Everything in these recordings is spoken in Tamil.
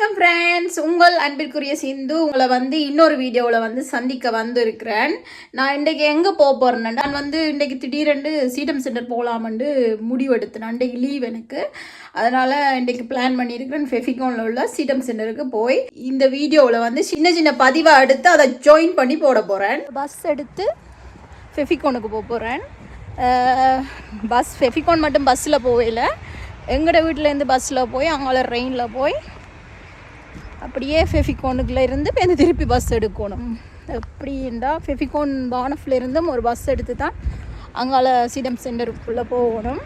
வணக்கம் ஃப்ரெண்ட்ஸ் உங்கள் அன்பிற்குரிய சிந்து உங்களை வந்து இன்னொரு வீடியோவில் வந்து சந்திக்க வந்திருக்கிறேன். நான் இன்றைக்கு எங்கே போக போகிறேன்னா நான் வந்து இன்றைக்கு திடீரென்று சீடம் சென்டர் போகலாமன்ட்டு முடிவெடுத்தேன் இன்றைக்கு லீவ் எனக்கு. அதனால் இன்றைக்கு பிளான் பண்ணியிருக்கிறேன். ஃபெஃபிகோனில் உள்ள சீடம் சென்டருக்கு போய் இந்த வீடியோவில் வந்து சின்ன சின்ன பதிவாக எடுத்து அதை ஜாயின் பண்ணி போட போகிறேன் பஸ் எடுத்து ஃபெஃபிகோனுக்கு போக போகிறேன் பஸ் ஃபெஃபிகோன் மட்டும் பஸ்ஸில் போகல எங்களோட வீட்டிலேருந்து பஸ்ஸில் போய் அவங்கள ட்ரெயினில் போய் அப்படியே ஃபெஃபிகோனுக்குள்ள இருந்து இப்போ திருப்பி பஸ் எடுக்கணும். எப்படி இருந்தால் ஃபெஃபிகோன் பானஃபில் இருந்தும் ஒரு பஸ் எடுத்து தான் அங்கால சீடம் சென்டருக்குள்ளே போகணும்.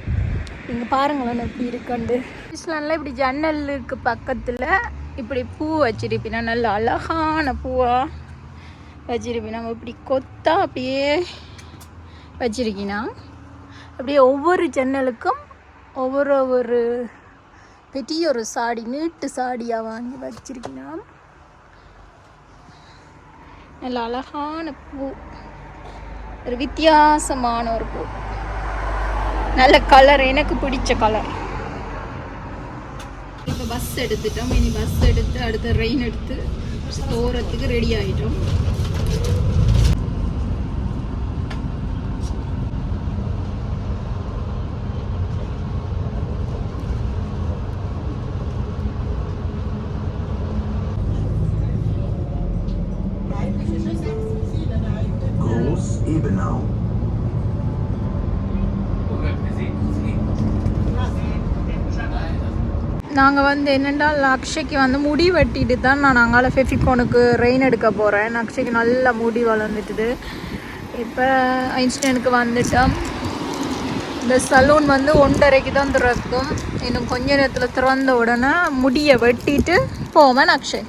இங்கே பாருங்களேன் எப்படி இருக்குண்டு இஸ்லாண்டில் இப்படி ஜன்னலுக்கு பக்கத்தில் இப்படி பூ வச்சிருப்பினா நல்ல அழகான பூவாக வச்சிருப்பினா இப்படி கொத்தா அப்படியே வச்சிருக்கினா அப்படியே ஒவ்வொரு ஜன்னலுக்கும் ஒவ்வொரு ஒரு பெரிய ஒரு சாடி நீட்டு சாடியாக வாங்கி வச்சிருக்கினா நல்ல அழகான பூ. ஒரு வித்தியாசமான ஒரு பூ. நல்ல கலர் எனக்கு பிடிச்ச கலர் இப்போ பஸ் எடுத்துட்டோம். இனி பஸ் எடுத்து அடுத்த ரெயின் எடுத்து போகிறதுக்கு ரெடி ஆகிட்டோம் நாங்கள் வந்து என்னென்றால் அக்ஷய்க்கு வந்து முடி வெட்டிட்டு தான் நான் அங்கால ஃபெஃபிகோனுக்கு ரெயின் எடுக்க போகிறேன் அக்ஷய்க்கு நல்ல முடி வளர்ந்துட்டுது. இப்போ ஐன்ஸ்டனுக்கு வந்துட்டோம் இந்த சலூன் வந்து ஒன்றரைக்கு தான் திறக்கும். இன்னும் கொஞ்ச நேரத்தில் திறந்த உடனே முடியை வெட்டிட்டு போவேன் அக்ஷய்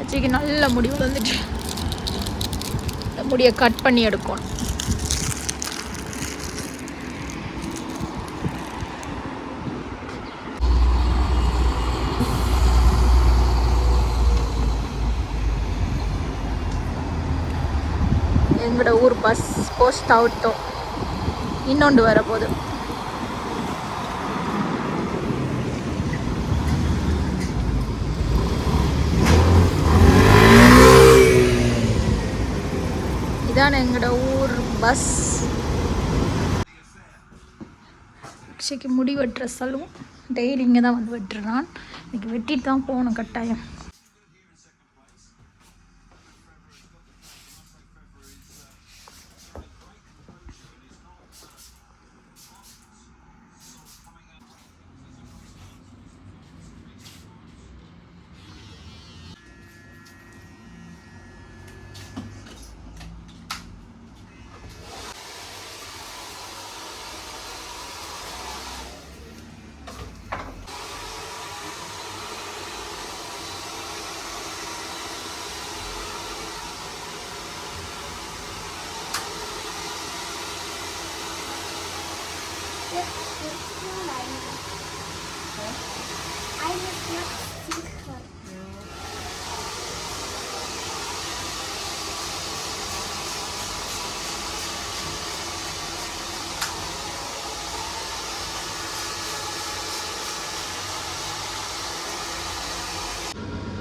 அக்ஷய்க்கு நல்ல முடி வளர்ந்துட்டு. முடியை கட் பண்ணி எடுக்கணும். எங்களோட ஊர் பஸ் போஸ்ட் அவுட்டோ இன்னொன்று வரப்போகுது. இதான் எங்களோட ஊர் பஸ் அக்ஷய்க்கு முடி வெட்டுற சலூன் டெய்லி இங்கே தான் வந்து வெட்டுறான். இன்னைக்கு வெட்டிட்டு தான் போகணும் கட்டாயம்.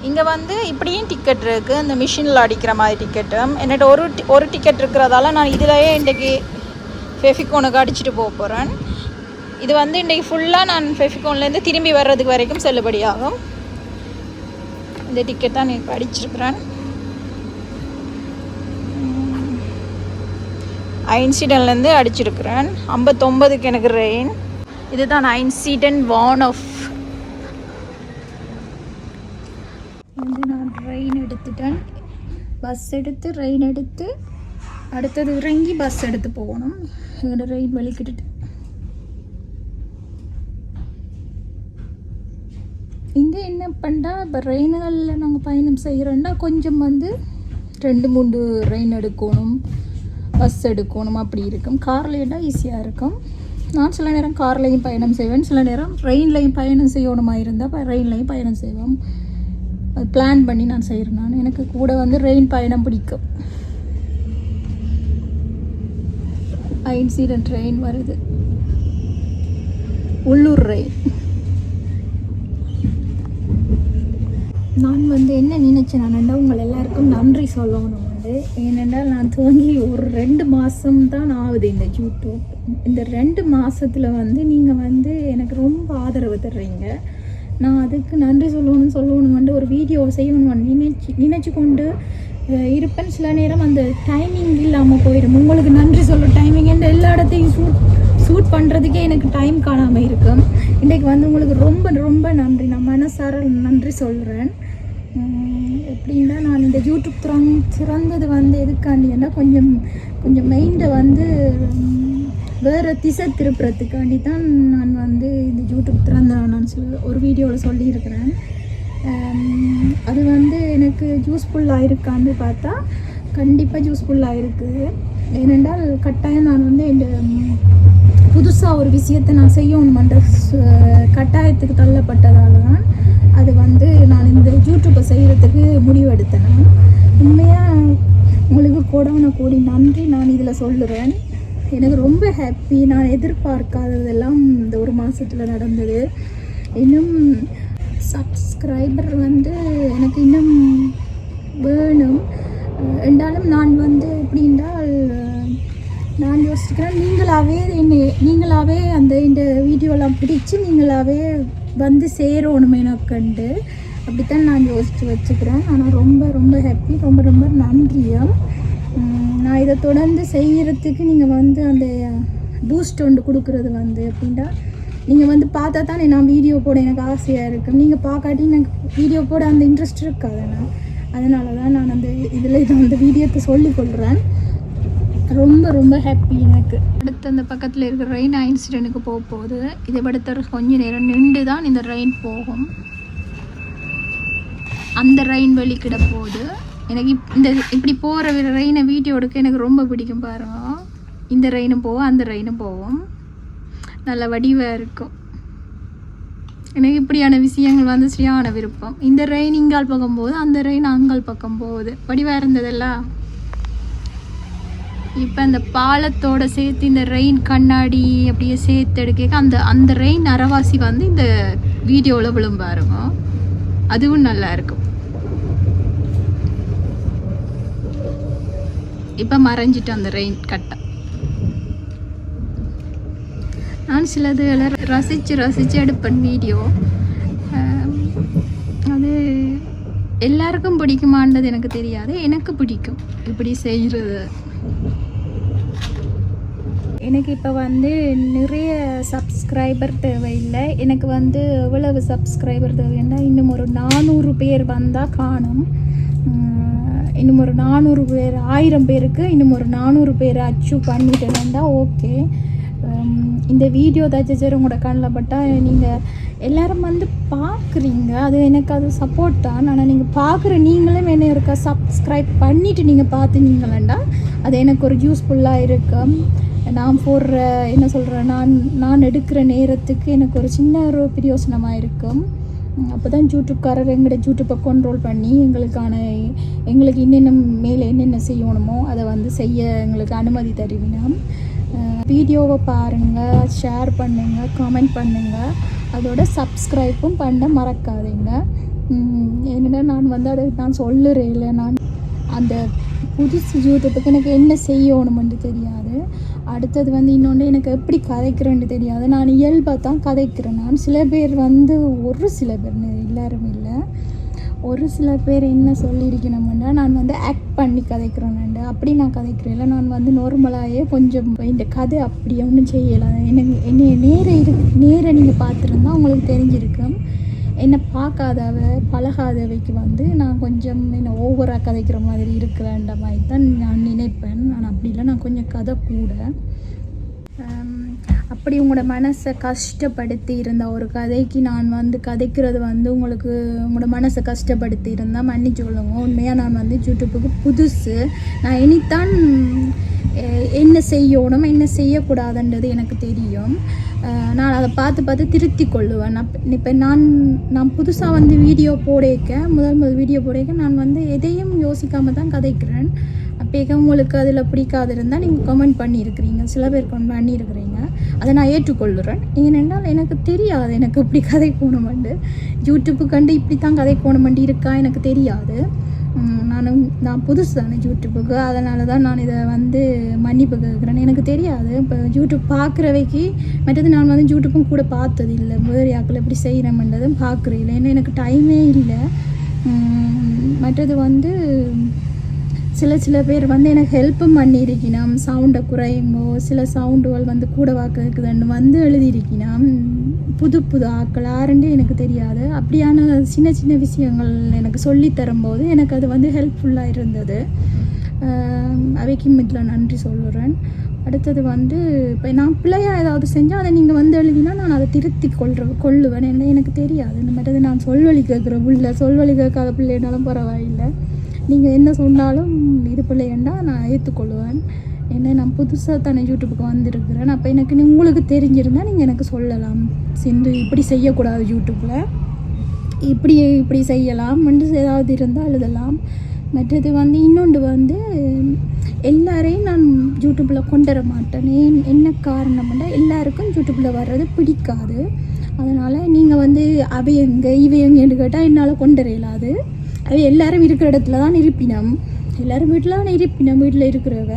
இங்கே வந்து இப்படியும் டிக்கெட் இருக்குது இந்த மிஷினில் அடிக்கிற மாதிரி டிக்கெட்டும் என்கிட்ட ஒரு டி- ஒரு டிக்கெட் இருக்கிறதால நான் இதிலேயே இன்றைக்கி ஃபெஃபிகோனுக்கு அடிச்சுட்டு போக போகிறேன் இது வந்து இன்றைக்கி ஃபுல்லாக நான் ஃபெஃபிகோன்லேருந்து திரும்பி வர்றதுக்கு வரைக்கும் செல்லுபடியாகும் இந்த டிக்கெட் தான் இப்போ அடிச்சிருக்கிறேன். ஐன்சிடன்லேருந்து அடிச்சிருக்கிறேன். ஐம்பத்தொம்பதுக்கு எனக்கு ரெயின் இதுதான் ஐன்சிடன் வான் ஆஃப் வந்து நான் ட்ரெயின் எடுத்துட்டேன் பஸ் எடுத்து ரெயின் எடுத்து அடுத்தது இறங்கி பஸ் எடுத்து போகணும். எங்களோட ரெயின் வலிக்கிட்டு இங்கே என்ன பண்ணா இப்போ ரெயின்களில் நாங்கள் பயணம் செய்கிறோன்னா கொஞ்சம் வந்து ரெண்டு மூணு ரெயின் எடுக்கணும் பஸ் எடுக்கணும். அப்படி இருக்கும். கார்லேன்னா ஈஸியாக இருக்கும். நான் சில நேரம் கார்லேயும் பயணம் செய்வேன். சில நேரம் ரெயின்லேயும் பயணம் செய்யணுமா இருந்தால் ரெயின்லேயும் பயணம் செய்வோம். அது பிளான் பண்ணி நான் செய்கிறேன் நான். எனக்கு கூட வந்து ரெயின் பயணம் பிடிக்கும். ஐன்சிடென்ட் ட்ரெயின் வருது. உள்ளூர் ரெயின் நான் வந்து என்ன நினைச்சேன்னா உங்கள் எல்லாருக்கும் நன்றி சொல்லணும் வந்து. ஏனென்றால் நான் துவங்கி ஒரு ரெண்டு மாதம் தான் ஆகுது இந்த யூடியூப். இந்த ரெண்டு மாதத்தில் வந்து நீங்கள் வந்து எனக்கு ரொம்ப ஆதரவு தர்றீங்க. நான் அதுக்கு நன்றி சொல்லணும்னு சொல்லணும்னு ஒரு வீடியோ செய்யணும் நினைச்சு நினச்சி கொண்டு இருப்பேன். சில நேரம் அந்த டைமிங் இல்லாமல் போயிடும். உங்களுக்கு நன்றி சொல்ல டைமிங் இந்த எல்லா இடத்தையும் ஷூட் ஷூட் பண்ணுறதுக்கே எனக்கு டைம் காணாமல் இருக்கும். இன்றைக்கு வந்து உங்களுக்கு ரொம்ப ரொம்ப நன்றி. நான் மனசார நன்றி சொல்கிறேன் எப்படின்னா நான் இந்த யூடியூப் திறந் திறந்தது வந்து எதுக்காண்டின்னா கொஞ்சம் கொஞ்சம் மைண்டை வந்து வேறு திசை திருப்புறத்துக்காண்டி தான் நான் வந்து இந்த யூடியூப் திறந்தானான்னு சொல்லி ஒரு வீடியோவில் சொல்லியிருக்கிறேன். அது வந்து எனக்கு யூஸ்ஃபுல்லாக இருக்கான்னு பார்த்தா கண்டிப்பாக யூஸ்ஃபுல்லாக இருக்குது ஏனென்றால் கட்டாயம் நான் வந்து இந்த புதுசாக ஒரு விஷயத்தை நான் செய்யணும் பண்ணுற கட்டாயத்துக்கு தள்ளப்பட்டதால் தான் அது வந்து நான் இந்த யூடியூப்பை செய்கிறதுக்கு முடிவெடுத்தேன். உண்மையாக உங்களுக்கு கோடான கோடி நன்றி நான் இதில் சொல்லுறேன். எனக்கு ரொம்ப ஹாப்பி நான் எதிர்பார்க்காததெல்லாம் இந்த ஒரு மாதத்தில் நடந்தது. இன்னும் சப்ஸ்கிரைபர் வந்து எனக்கு இன்னும் வேணும். என்றாலும் நான் வந்து எப்படின்றால் நான் யோசிக்கிறேன். நீங்களாகவே என்னை நீங்களாகவே அந்த இந்த வீடியோலாம் பிடிச்சு நீங்களாகவே வந்து சேரணும் எனக்குண்டு அப்படித்தான் நான் யோசித்து வச்சுக்கிறேன். ஆனால் ரொம்ப ரொம்ப ஹாப்பி ரொம்ப ரொம்ப நன்றியும். நான் இதை தொடர்ந்து செய்கிறதுக்கு நீங்கள் வந்து அந்த பூஸ்ட் ஒன்று கொடுக்குறது வந்து அப்படின்ட்டா நீங்கள் வந்து பார்த்தா தானே நான் வீடியோ போட எனக்கு ஆசையாக இருக்கும் நீங்கள் பார்க்காட்டி எனக்கு வீடியோ போட அந்த இன்ட்ரெஸ்ட் இருக்காது நான் அதனால தான் நான் அந்த இதில் இதை அந்த வீடியோத்தை சொல்லிக் கொள்கிறேன் ரொம்ப ரொம்ப ஹாப்பி எனக்கு. அடுத்து அந்த பக்கத்தில் இருக்கிற ரெயின் இன்சிடென்ட்டுக்கு போக போகுது. இதை படுத்த கொஞ்சம் நேரம் நின்று தான் இந்த ரெயின் போகும். அந்த ரெயின் வெளிக்கிட போகுது. எனக்கு இந்த இப்படி போகிற ரெயினை வீடியோ எடுக்க எனக்கு ரொம்ப பிடிக்கும் பாருங்க. இந்த ரெயினும் போவோம் அந்த ரெயினும் போவோம். நல்ல வடிவாக இருக்கும். எனக்கு இப்படியான விஷயங்கள் வந்து சரியான விருப்பம். இந்த ரெயின் இங்கால் பக்கம் போகுது அந்த ரெயின் அங்கால் பக்கம் போகுது. வடிவாக இருந்ததெல்லாம் இப்போ அந்த பாலத்தோட சேர்த்து இந்த ரெயின் கண்ணாடி அப்படியே சேர்த்து எடுக்க அந்த அந்த ரெயின் அறவாசி வந்து இந்த வீடியோவில் விழும்பாருங்க அதுவும் நல்லா இருக்கும். இப்போ மறைஞ்சிட்டு அந்த ரெயின் கட்டை. நான் சிலது எல்லாம் ரசித்து ரசித்து எடுப்பேன் வீடியோ அது எல்லாருக்கும் பிடிக்குமான்றது எனக்கு தெரியாது. எனக்கு பிடிக்கும். இப்படி செய்கிறது எனக்கு இப்போ வந்து நிறைய சப்ஸ்கிரைபர் தேவையில்லை. எனக்கு வந்து எவ்வளவு சப்ஸ்கிரைபர் தேவைன்னா இன்னும் ஒரு நானூறு பேர் வந்தால் காணும். இன்னும் ஒரு நானூறு பேர் ஆயிரம் பேருக்கு இன்னும் ஒரு நானூறு பேர் அச்சீவ் பண்ணிட்டு பண்ணிட்டேன்னா ஓகே. இந்த வீடியோ தச்சர் உங்களோட கண்ணில் பட்டால் நீங்கள் எல்லோரும் வந்து பார்க்குறீங்க. அது எனக்கு அது சப்போர்ட் தான் ஆனால் நீங்கள் பார்க்குற நீங்களும் என்ன இருக்கா சப்ஸ்கிரைப் பண்ணிவிட்டு நீங்கள் பார்த்துனீங்களேண்டா? அது எனக்கு ஒரு யூஸ்ஃபுல்லாக இருக்கும் நான் போடுற என்ன சொல்கிறேன் நான் நான் எடுக்கிற நேரத்துக்கு எனக்கு ஒரு சின்ன ஒரு பிரியோசனமாக இருக்கும் அப்போ தான் யூடியூப்காரர் எங்களோட யூடியூப்பை கண்ட்ரோல் பண்ணி எங்களுக்கான எங்களுக்கு என்னென்ன மேலே என்னென்ன செய்யணுமோ அதை வந்து செய்ய எங்களுக்கு அனுமதி தருவினா வீடியோவை பாருங்கள் ஷேர் பண்ணுங்கள் கமெண்ட் பண்ணுங்கள் அதோட சப்ஸ்கிரைப்பும் பண்ண மறக்காதீங்க. என்னென்னா நான் வந்து அதை நான் சொல்லுறேன் இல்லை நான் அந்த புதுசு யூடியூப்புக்கு எனக்கு என்ன செய்யணுமென்று தெரியாது. அடுத்தது வந்து இன்னொன்று எனக்கு எப்படி கதைக்கிறேன்னு தெரியாது. நான் இயல்பாக தான் கதைக்கிறேன். நான் சில பேர் வந்து ஒரு சில பேர் எல்லாரும் இல்லை. ஒரு சில பேர் என்ன சொல்லியிருக்கணும்னா நான் வந்து ஆக்ட் பண்ணி கதைக்கிறேன்னு அப்படி நான் கதைக்கிறேன்ல நான் வந்து நார்மலாகவே கொஞ்சம் இந்த கதை அப்படி ஒன்றும் செய்யலாம் எனக்கு என்னை நேர இரு நேர நீங்கள் பார்த்துருந்தா உங்களுக்கு தெரிஞ்சிருக்கும். என்னை பார்க்காதவ பழகாதவைக்கு வந்து நான் கொஞ்சம் என்ன ஓவராக கதைக்கிற மாதிரி இருக்கிறேன்ற மாதிரி தான் நான் நினைப்பேன். நான் அப்படி இல்லை நான் கொஞ்சம் கதை கூட. அப்படி உங்களோட மனசை கஷ்டப்படுத்தி இருந்த ஒரு கதைக்கு நான் வந்து கதைக்கிறது வந்து உங்களுக்கு உங்களோட மனசை கஷ்டப்படுத்தி இருந்தால் மன்னிச்சு கொள்ளுங்க. உண்மையாக நான் வந்து யூடியூப்புக்கு புதுசு. நான் இனித்தான் என்ன செய்யணும் என்ன செய்யக்கூடாதுன்றது எனக்கு தெரியும். நான் அதை பார்த்து பார்த்து திருத்தி கொள்ளுவேன். இப்போ நான் நான் புதுசாக வந்து வீடியோ போடேக்க முதல் முதல் வீடியோ போடேக்க நான் வந்து எதையும் யோசிக்காமல் தான் கதைக்கிறேன். அப்போக்க உங்களுக்கு அதில் பிடிக்காது இருந்தால் நீங்கள் கமெண்ட் பண்ணியிருக்கிறீங்க. சில பேர் கமெண்ட் பண்ணியிருக்கிறீங்க. அதை நான் ஏற்றுக்கொள்ளுறேன். ஏனென்றால் எனக்கு தெரியாது எனக்கு இப்படி கதை போகணுமெண்டு. யூடியூப்பு கண்டு இப்படி தான் கதை போகணுமெண்டு இருக்கா எனக்கு தெரியாது. நானும் நான் புதுசு தானே யூடியூப்புக்கு. அதனால தான் நான் இதை வந்து மன்னிப்பு கேட்குறேன் எனக்கு தெரியாது. இப்போ யூடியூப் பார்க்குறவைக்கு மற்றது நான் வந்து யூடியூப்பும் கூட பார்த்தது இல்லை வேறு யாக்கில் எப்படி செய்கிறேன்ன்றதும் பார்க்குறேன் இல்லை. ஏன்னா எனக்கு டைமே இல்லை. மற்றது வந்து சில சில பேர் வந்து எனக்கு ஹெல்ப்பும் பண்ணியிருக்கணும் சவுண்டை குறையுங்கோ சில சவுண்டுகள் வந்து கூட வாக்குதுன்னு வந்து எழுதியிருக்கணும் புது புது ஆக்கள் ஆரண்டு எனக்கு தெரியாது. அப்படியான சின்ன சின்ன விஷயங்கள் எனக்கு சொல்லி தரும்போது எனக்கு அது வந்து ஹெல்ப்ஃபுல்லாக இருந்தது. அவைக்கும் இதில் நன்றி சொல்லுறேன் அடுத்தது வந்து இப்போ நான் பிள்ளையாக ஏதாவது செஞ்சால் அதை நீங்கள் வந்து எழுதினா நான் அதை திருத்தி கொள்ற கொள்ளுவேன். என்ன எனக்கு தெரியாது. இந்த மாதிரி நான் சொல்வழி கேட்குற பிள்ளை சொல்வழி கேட்காத பிள்ளைனாலும் பரவாயில்லை. நீங்கள் என்ன சொன்னாலும் இது பிள்ளையண்டா நான் ஏற்றுக்கொள்வேன் என்ன நான் புதுசாக தானே யூடியூப்புக்கு வந்திருக்கிறேன். அப்போ எனக்கு நீ- உங்களுக்கு தெரிஞ்சிருந்தால் நீங்கள் எனக்கு சொல்லலாம். சிந்து இப்படி செய்யக்கூடாது யூடியூப்பில் இப்படி இப்படி செய்யலாம். வந்து ஏதாவது இருந்தால் எழுதலாம். மற்றது வந்து இன்னொன்று வந்து எல்லாரையும் நான் யூடியூப்பில் கொண்டு வர மாட்டேன். ஏன் என்ன காரணம்னா எல்லாருக்கும் யூடியூப்பில் வர்றது பிடிக்காது. அதனால் நீங்கள் வந்து அவை எங்கே இவை எங்கேன்னு கேட்டால் என்னால் கொண்டு வர இயலாது. அது எல்லாரும் இருக்கிற இடத்துல தான் இருப்பினம். எல்லாரும் வீட்டில் தான் இருப்பினம். வீட்டில் இருக்கிறவ.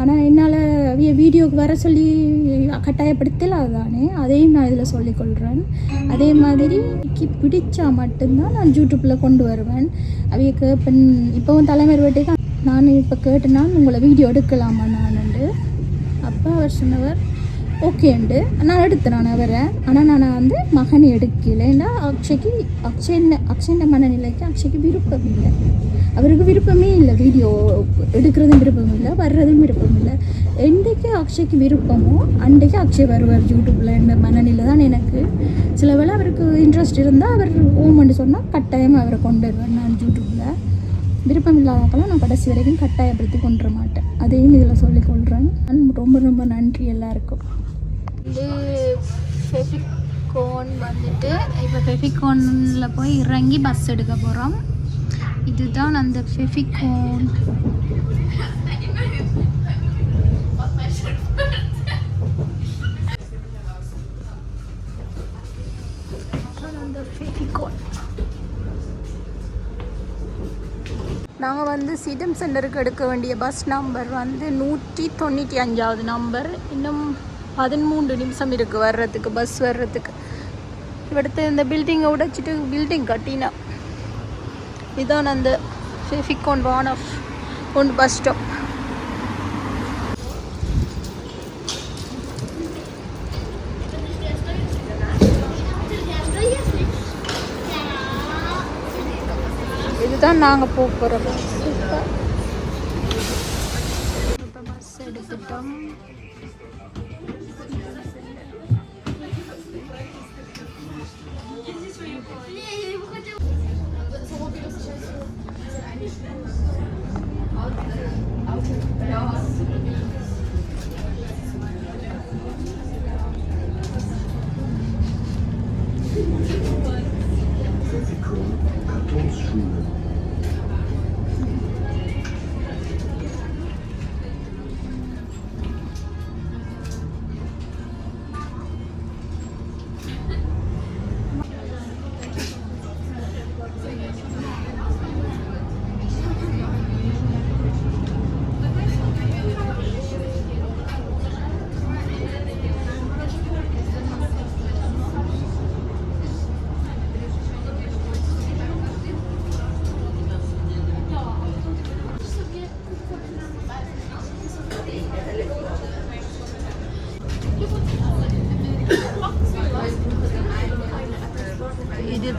ஆனால் என்னால் அவிய வீடியோக்கு வர சொல்லி கட்டாயப்படுத்தல அதுதானே அதையும் நான் இதில் சொல்லிக்கொள்கிறேன் அதே மாதிரி பிடிச்சா மட்டும்தான் நான் யூடியூப்பில் கொண்டு வருவேன். அவைய கேட்பேன் இப்போவும் தலைமை வேட்டைக்கு நான் இப்போ கேட்டேன்னா உங்களை வீடியோ எடுக்கலாமா நான் அப்போ அவர் சொன்னவர் ஓகேண்டு நான் எடுத்தேன் நான் அவரை ஆனால் நான் வந்து மகன் எடுக்கல. ஏன்னா அக்ஷய்க்கு அக்ஷயன் அக்ஷயன் மனநிலைக்கு அக்ஷய்க்கு விருப்பம் இல்லை. அவருக்கு விருப்பமே இல்லை. வீடியோ எடுக்கிறதும் விருப்பம் இல்லை வர்றதும் விருப்பம் இல்லை. என்றைக்கு அக்ஷய்க்கு விருப்பமோ அன்றைக்கு அக்ஷய் வருவார் யூடியூப்பில் என்ற மனநிலை தான் எனக்கு. சில வேளை அவருக்கு இன்ட்ரெஸ்ட் இருந்தால் அவர் ஓமெண்ட் சொன்னால் கட்டாயம் அவரை கொண்டு வருவேன் நான் யூடியூப்பில் விருப்பம் இல்லாதப்பெல்லாம் நான் கடைசி வரைக்கும் கட்டாயப்படுத்தி கொண்டு வர மாட்டேன். அதையும் இதில் சொல்லிக்கொள்கிறேன் ரொம்ப ரொம்ப நன்றி எல்லாருக்கும். வந்து ஃபெஃபிகோன் வந்துட்டு இப்போ ஃபெஃபிகோனில் போய் இறங்கி பஸ் எடுக்க போகிறோம் இதுதான் அந்த ஃபெஃபிகோன் அந்த ஃபெஃபிகோன் நாங்கள் வந்து சிடம் சென்டருக்கு எடுக்க வேண்டிய பஸ் நம்பர் வந்து நூற்றி தொண்ணூற்றி அஞ்சாவது நம்பர் இன்னும் பதிமூன்று நிமிஷம் இருக்குது வர்றதுக்கு பஸ் வர்றதுக்கு. இவடுத்து இந்த பில்டிங்கை உடைச்சிட்டு பில்டிங் கட்டினா. இதான் அந்த ஃபெஃபிகோன் வான் ஆஃப் ஒன் பஸ் ஸ்டாப் இதுதான் நாங்கள் போக போகிறோம்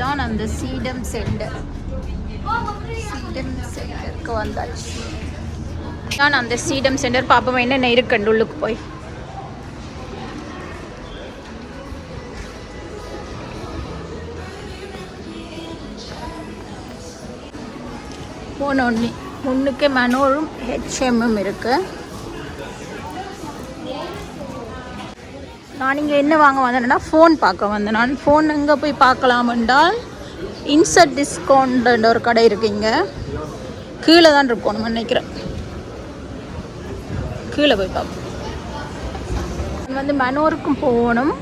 தான் அந்த சீடம் சென்டர் சீடம் சென்டருக்கு வந்தாச்சு. நான் அந்த சீடம் சென்டர் பார்ப்போம் என்னென்ன இருக்கண்டு உள்ளுக்கு போய். போன ஒன்று ஒன்றுக்கு மனோரும் ஹெச்எம்மும் இருக்குது நான் இங்கே என்ன வாங்க வந்தேன்னா ஃபோன் பார்க்க வந்தேன். நான் ஃபோன் எங்கே போய் பார்க்கலாம் என்றால் இன்சர்ட் டிஸ்கவுண்ட் ஒரு கடை இருக்குங்க கீழே தான் இருக்கணும் நினைக்கிறேன். கீழே போய் பார்ப்போம். வந்து மனோருக்கும் போகணும்.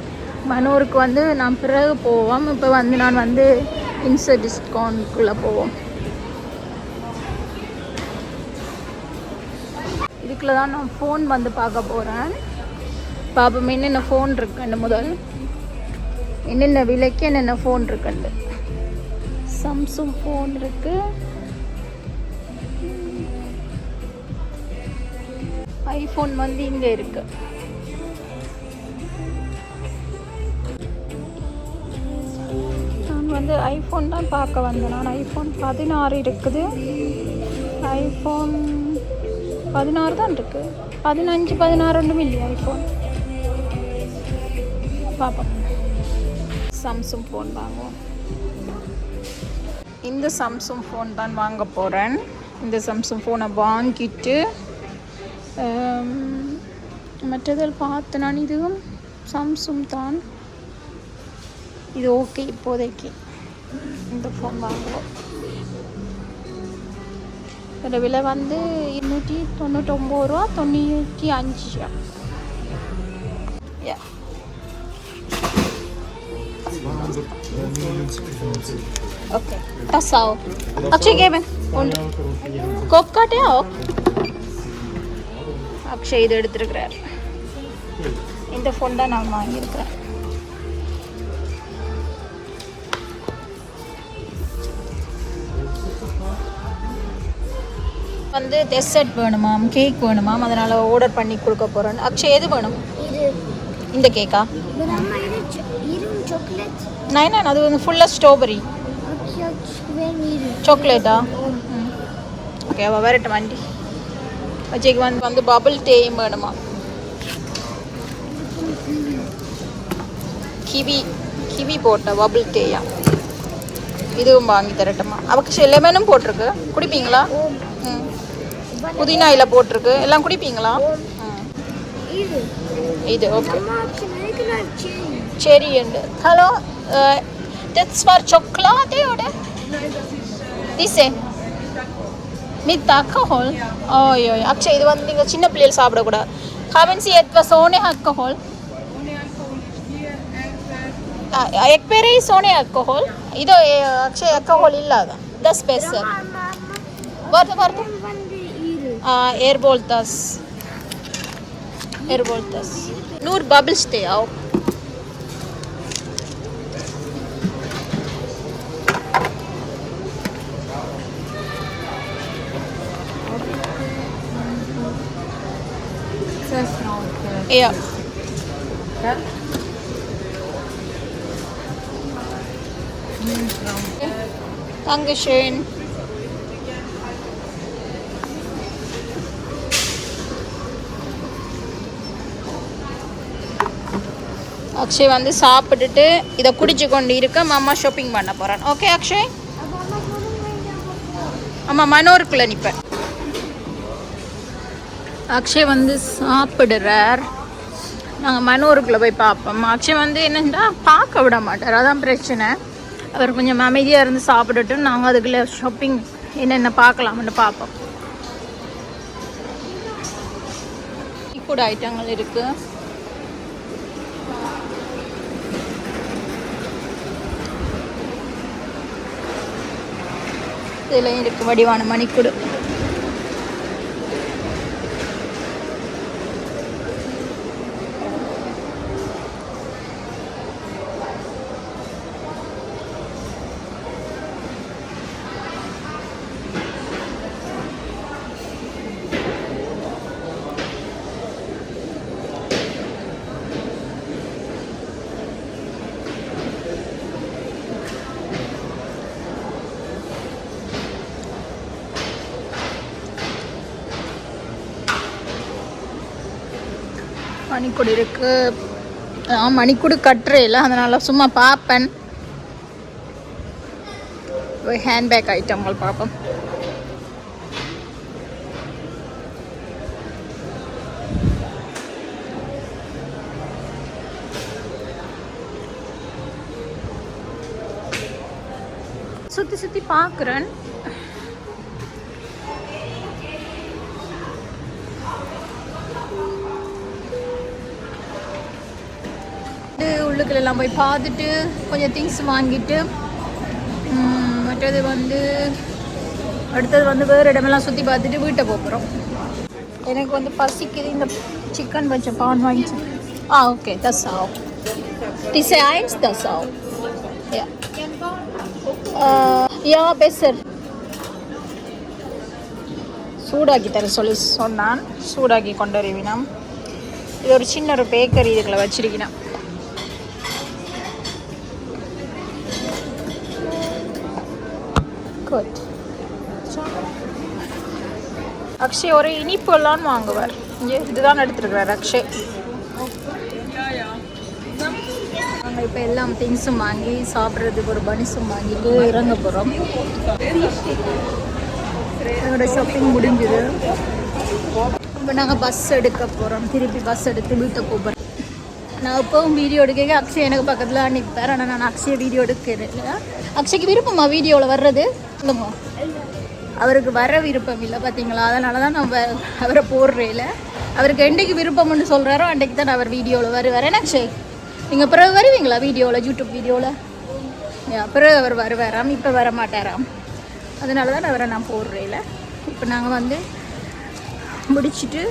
மனோருக்கு வந்து நான் பிறகு போவோம். இப்போ வந்து நான் வந்து இன்சர்ட் டிஸ்கவுண்ட்குள்ளே போவோம். இதுக்குள்ளே தான் நான் ஃபோன் வந்து பார்க்க போகிறேன் பாப்போம் என்னென்ன ஃபோன் இருக்குன்னு முதல்? என்னென்ன விலைக்கு என்னென்ன ஃபோன் இருக்குண்டு சாம்சங் ஃபோன் இருக்கு. ஐஃபோன் வந்து இங்கே இருக்கு. நான் வந்து ஐஃபோன் தான் பார்க்க வந்தேன். நான் ஐஃபோன் பதினாறு இருக்குது. ஐஃபோன் பதினாறு தான் இருக்கு. பதினஞ்சு பதினாறு ஒன்றும் இல்லையா ஐஃபோன் பார்ப்போம் சாம்சங் ஃபோன் வாங்குவோம். இந்த சாம்சங் ஃபோன் தான் வாங்க போகிறேன் இந்த சாம்சங் ஃபோனை வாங்கிட்டு மற்றதில் பார்த்து நான் இதுவும் சாம்சங் தான். இது ஓகே இப்போதைக்கு இந்த ஃபோன் வாங்குவோம். இதோட விலை வந்து இருநூற்றி தொண்ணூற்றொம்பது ரூபா தொண்ணூற்றி அஞ்சு ரூபா. Okay. Tas auch. Akshay geben. Und கோப்காட்டே ஆ அக்ஷய் இது எடுத்துருக்கிறார். இந்த ஃபோன் தான் நான் வாங்கியிருக்கிறேன். வந்து டெசர்ட் வேணுமாம் கேக் வேணுமாம் அதனால் ஆர்டர் பண்ணி கொடுக்க போகிறேன் அக்ஷய் எது வேணும்? இந்த கேக்கா நைன் நைன் அது வந்து ஃபுல்லாக ஸ்ட்ராபெரி சாக்லேட்டா ஓகே அவள் வரட்டும் வண்டி அஜய்க்கு வந்து வந்து பபிள் டேயும் வேணுமா? கிவி கிவி போட்ட பபிள் டேயா இதுவும் வாங்கி தரட்டுமா? அவக்கு லெமனும் போட்டிருக்கு. குடிப்பீங்களா? ம். புதினா இலை போட்டிருக்கு. எல்லாம் குடிப்பீங்களா? ம். இது ஓகே ചെറി ഉണ്ട് ഹലോ ദറ്റ്സ് ഫോർ ചോക്ലാതെ ഇവിടെ ദിസേ வித் அக்கஹோல் ஓயோ அக்ஷய் இது வந்து நீங்கள் சின்ன பிள்ளைகள் சாப்பிடக்கூடாது. ஹவன்சி எத்வ சோனே அக்கஹோல் எக் பேரே சோனே அக்கஹோல் இதோ அக்ஷய் அக்கஹோல் இல்லாத. த ஸ்பெஷல் வருது வருது ஏர்போல்தாஸ் ஏர்போல்தாஸ் நூறு bubbles தேயா? Okay Ja. Själv? Dankeschön. Akshay வந்து சாப்பிட்டுட்டு இதை குடிச்சு கொண்டு இருக்க மாமா ஷாப்பிங் பண்ண போகிறான் ஓகே அக்ஷய் ஆமாம் மனோருக்குள்ளே நிற்பேன் அக்ஷய் வந்து சாப்பிடுறார். நாங்கள் மனோருக்குள்ளே போய் பார்ப்போம். அக்ஷய் வந்து என்னென்னா பார்க்க விட மாட்டார். அதான் பிரச்சனை. அவர் கொஞ்சம் அமைதியாக இருந்து சாப்பிட்டுட்டு நாங்கள் அதுக்குள்ளே ஷாப்பிங் என்னென்ன பார்க்கலாம்னு பார்ப்போம். ஃபுட் ஐட்டங்கள் இருக்குது இதில் இருக்கு. வடிவான மணிக்குடு. மணிக்குடு இருக்கு. மணிக்கூடு மணிக்குடு கட்டுறேல அதனால சும்மா பார்ப்பேன் ஹேண்ட்பேக் ஐட்டங்கள் பார்ப்போம் சுற்றி சுற்றி பார்க்குறேன் எல்லாம் போய் பார்த்துட்டு கொஞ்சம் திங்ஸ் வாங்கிட்டு மற்றது வந்து அடுத்தது வந்து வேறு இடமெல்லாம் சுற்றி பார்த்துட்டு வீட்டை போகிறோம் எனக்கு வந்து பசிக்குது இந்த சிக்கன் வச்ச பான் வாங்கிச்சு ஆ ஓகே தஸ் ஆவ் டிசைன்ஸ் ஐன்ஸ் தஸ் ஆவ் யா பெசர் சூடாக்கி தர சொல்லி சொன்னான். சூடாக்கி கொண்டு வருவினான். இது ஒரு சின்ன ஒரு பேக்கரி இதுக்குள்ள வச்சிருக்கணும் அக்ஷய் ஒரு இனிப்பு எல்லாம் வாங்குவார். இங்கே இதுதான் எடுத்துருக்கிறார் அக்ஷய். நாங்கள் இப்போ எல்லாம் திங்ஸும் வாங்கி சாப்பிட்றதுக்கு ஒரு பனிஸும் வாங்கிட்டு இறங்க போகிறோம் எங்களோட ஷாப்பிங் முடிஞ்சுது. இப்போ நாங்கள் பஸ் எடுக்க போகிறோம் திருப்பி பஸ் எடுத்து வீட்டை போகிறோம் நான் இப்போவும் வீடியோ எடுக்க அக்ஷய் எனக்கு பக்கத்தில் நிற்பார் ஆனால் நான் அக்ஷய் வீடியோ எடுக்கிறேன் அக்ஷய்க்கு விருப்பமா வீடியோவில் வர்றது? சொல்லுங்க. அவருக்கு வர விருப்பம் இல்லை பார்த்தீங்களா? அதனால தான் நான் வ- அவரை போடுறேல. அவருக்கு என்றைக்கு விருப்பம்னு சொல்கிறாரோ அன்றைக்கு தான் அவர் வீடியோவில் வருவார். என்ன அக்ஷய்? நீங்கள் பிறகு வருவீங்களா வீடியோவில் யூடியூப் வீடியோவில்? பிறகு அவர் வருவாராம் இப்போ வர மாட்டாராம் அதனால தான் அவரை நான் போடுறேல. இப்போ நாங்கள் வந்து முடிச்சுட்டு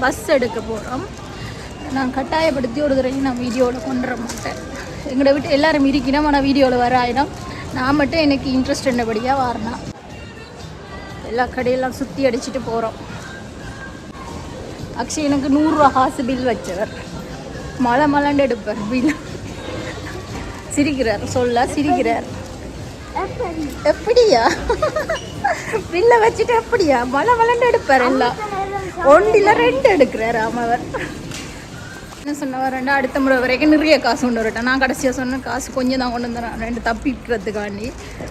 பஸ் எடுக்க போகிறோம் நான் கட்டாயப்படுத்தி ஒரு தடவை நான் வீடியோவில் கொண்டு வர மாட்டேன். எங்களை விட்டு எல்லாரும் இருக்கணும் ஆனால் வீடியோவில் வர ஆயிடும் நான் மட்டும் எனக்கு இன்ட்ரெஸ்ட் என்னபடியாக வரணும் எல்லா கடையெல்லாம் சுற்றி அடிச்சுட்டு போகிறோம் அக்ஷய் எனக்கு நூறுரூவா காசு பில் வச்சவர். மழை மலண்டு எடுப்பார் பில் சிரிக்கிறார் சொல்ல சிரிக்கிறார். எப்படியா? பில்ல வச்சுட்டு எப்படியா? மழை மலண்டு எடுப்பார் எல்லாம் ஒன்றில் ரெண்டு எடுக்கிறார் அவர் என்ன சொன்னவர் ரெண்டா அடுத்த முறை வரைக்கும் நிறைய காசு கொண்டு வரட்டேன் நான் கடைசியாக சொன்ன காசு கொஞ்சம் தான் கொண்டு வந்துடுறேன் ரெண்டு தப்பிக்கிறதுக்காண்டி.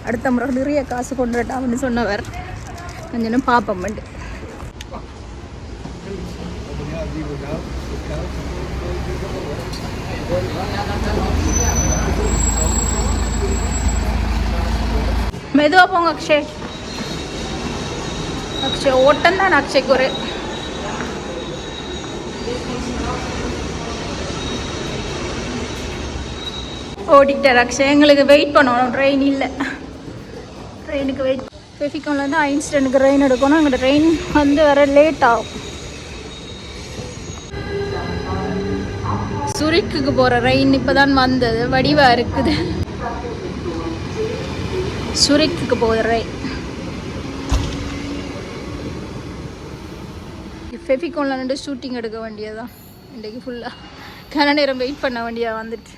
அடுத்த முறை நிறைய காசு கொண்டு வரட்டான்னு சொன்னவர். கொஞ்சம் பார்ப்போம் பண்டு மெதுவாக போங்க அக்ஷய். அக்ஷய் ஓட்டம் தான் அக்ஷய்க்கு ஒரு ஓடிக்கிட்டார் அக்ஷய். எங்களுக்கு வெயிட் பண்ணணும். ட்ரெயின் இல்லை. ட்ரெயினுக்கு வெயிட் பெஃபிகோனில் வந்து ஐன்ஸ்டனுக்கு ட்ரெயின் எடுக்கணும். அங்கே ட்ரெயின் வந்து வர லேட் ஆகும். சுரிக்குக்கு போகிற ட்ரெயின் இப்போ தான் வந்தது. வடிவாக இருக்குது. சுரிக்குக்கு போகிற ட்ரெயின் ஃபெஃபிகோனில் நின்று ஷூட்டிங் எடுக்க வேண்டியதான் இன்றைக்கு ஃபுல்லாக கன நேரம் வெயிட் பண்ண வேண்டியதாக வந்துட்டு.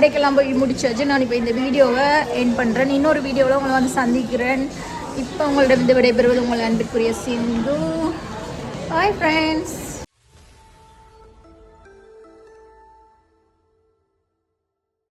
கடைக்கெல்லாம் போய் முடிச்சாச்சு நான் இப்போ இந்த வீடியோவை என் பண்ணுறேன் இன்னொரு வீடியோவில் உங்களை வந்து சந்திக்கிறேன். இப்போ உங்களிடம் இந்த விடைபெறுவது உங்கள் அன்பிற்குரிய சிந்து. Bye friends